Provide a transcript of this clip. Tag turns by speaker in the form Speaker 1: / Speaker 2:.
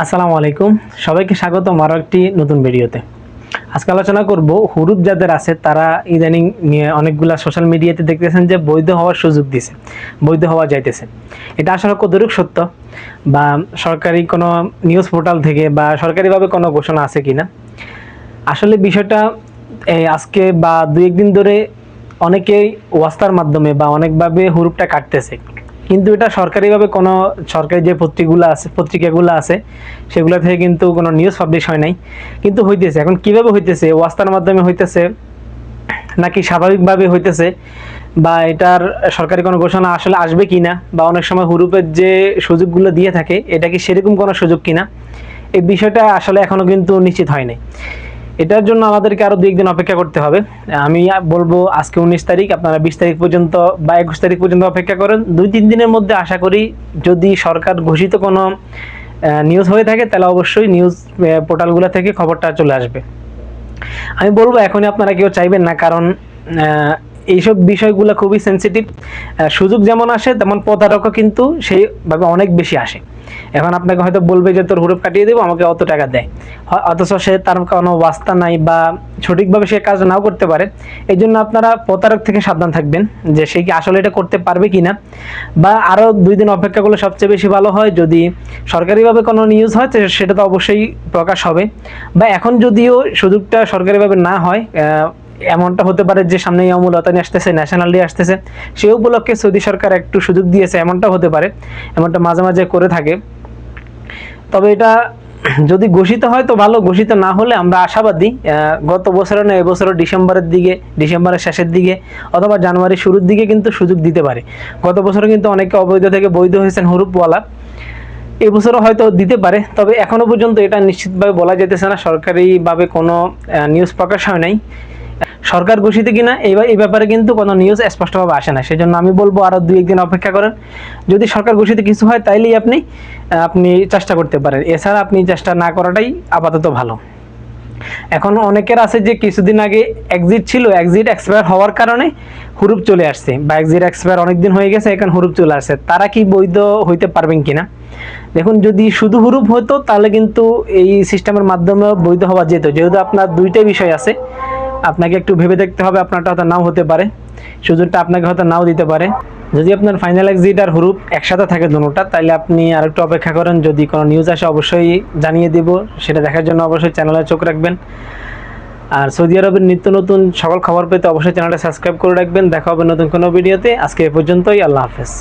Speaker 1: আসসালামু আলাইকুম। সবাইকে স্বাগতম আরও একটি নতুন ভিডিওতে। আজকে আলোচনা করব, হুরুপ যাদের আছে, তারা ইদানিং অনেকগুলা সোশ্যাল মিডিয়াতে দেখতেছেন যে বৈধ হওয়ার সুযোগ দিছে, বৈধ হওয়া যাইতেছে। এটা আসলে কতটুক সত্য? বা সরকারি কোনো নিউজ পোর্টাল থেকে বা সরকারিভাবে কোনো ঘোষণা আছে কিনা? আসলে বিষয়টা আজকে বা দুই একদিন ধরে অনেকেই ওয়াস্তার মাধ্যমে বা অনেকভাবে হুরুপটা কাটতেছে। কিন্তু এটা সরকারিভাবে কোনো সরকারি যে পত্রিকাগুলো আছে পত্রিকাগুলো আছে, সেগুলো থেকে কিন্তু কোনো নিউজ পাবলিশ হয় নাই। কিন্তু হইতেছে, এখন কীভাবে হইতেছে? ওয়াস্তার মাধ্যমে হইতেছে, নাকি স্বাভাবিকভাবে হইতেছে? বা এটার সরকারি কোনো ঘোষণা আসলে আসবে কিনা? বা অনেক সময় হুরুপের যে সুযোগগুলো দিয়ে থাকে, এটা কি সেরকম কোনো সুযোগ কিনা? এই বিষয়টা আসলে এখনও কিন্তু নিশ্চিত হয়নি এটার জন্য আমাদেরকে আরও দুই একদিন অপেক্ষা করতে হবে। আমি বলব আজকে উনিশ তারিখ, আপনারা বিশ তারিখ পর্যন্ত বা একুশ তারিখ পর্যন্ত অপেক্ষা করেন। দুই তিন দিনের মধ্যে আশা করি যদি সরকার ঘোষিত কোনো নিউজ হয়ে থাকে, তাহলে অবশ্যই নিউজ পোর্টালগুলো থেকে খবরটা চলে আসবে। আমি বলব এখনই আপনারা কেউ চাইবেন না, কারণ এইসব বিষয়গুলো খুবই সেন্সিটিভ সুযোগ যেমন আসে, তেমন প্রতারকও কিন্তু সেইভাবে অনেক বেশি আসে। এখন আপনাকে হয়তো বলবে যে তোর হুরুপ কাটিয়ে দেবো, আমাকে অত টাকা দেয়। অথচ সে তার কোনো বাস্তা নাই বা সঠিকভাবে সে কাজ নাও করতে পারে। এই জন্য আপনারা প্রতারক থেকে সাবধান থাকবেন যে সে কি আসলে এটা করতে পারবে কিনা। বা আরও দুই দিন অপেক্ষা করলে সবচেয়ে বেশি ভালো হয়, যদি সরকারিভাবে কোনো নিউজ হয় সেটা তো অবশ্যই প্রকাশ হবে। বা এখন যদিও সুযোগটা সরকারিভাবে না হয় এমনটা হতে পারে যে সামনে অমূলতানি আসতেছে ন্যাশনাল ডে আসতেছে। সে উপলক্ষে সৌদি সরকার একটু সুযোগ দিয়েছে এমনটা হতে পারে। এমনটা মাঝে মাঝে করে থাকে। তবে এটা যদি ঘোষিত হয় তো ভালো, ঘোষিত না হলে আমরা আশাবাদী গত বছরে না এবছরও ডিসেম্বরের দিকে, ডিসেম্বরের শেষের দিকে অথবা জানুয়ারির শুরুর দিকে কিন্তু সুযোগ দিতে পারে। গত বছরে কিন্তু অনেকে অবৈধ থেকে বৈধ হয়েছেন হুরুপওয়ালা। এবছরও হয়তো দিতে পারে, তবে এখনও পর্যন্ত এটা নিশ্চিতভাবে বলা যেতেছে না। সরকারিভাবে কোনো নিউজ প্রকাশ হয় নাই। সরকার ঘোষিত কিনা, এই এই ব্যাপারে কিন্তু কোনো নিউজ স্পষ্টভাবে আসে না। সেজন্য আমি বলব আরও দুই একদিন অপেক্ষা করেন। যদি সরকার ঘোষিত কিছু হয়, তাইলেই আপনি আপনি চেষ্টা করতে পারেন। এছাড়া আপনি চেষ্টা না করাটাই আপাতত ভালো। এখন অনেকের আছে যে কিছুদিন আগে এক্সিট ছিল। এক্সিট এক্সপায়ার হওয়ার কারণে হুরুপ চলে আসছে বা এক্সিট এক্সপায়ার অনেকদিন হয়ে গেছে, এখন হুরুপ চলে আসছে। তারা কি বৈধ হইতে পারবেন কিনা? দেখুন, যদি শুধু হুরুপ হতো, তাহলে কিন্তু এই সিস্টেমের মাধ্যমে বৈধ হওয়া যেত। যেহেতু আপনার দুইটাই বিষয় আছে আপনাকে একটু ভেবে দেখতে হবে, আপনারটা হয়তো নাও হতে পারে। সুযোগটা আপনাকে হয়তো নাও দিতে পারে। যদি আপনার ফাইনাল এক্সিট আর হুরুপ একসাথে থাকে দুটোটা তাহলে আপনি আর একটু অপেক্ষা করেন। যদি কোনো নিউজ আসে, অবশ্যই জানিয়ে দেব। সেটা দেখার জন্য অবশ্যই চ্যানেলে চোখ রাখবেন। আর সৌদি আরবের নিত্য নতুন সকল খবর পেতে অবশ্যই চ্যানেলটা সাবস্ক্রাইব করে রাখবেন। দেখা হবে নতুন কোনো ভিডিওতে আজকে এ পর্যন্তই। আল্লাহ হাফেজ।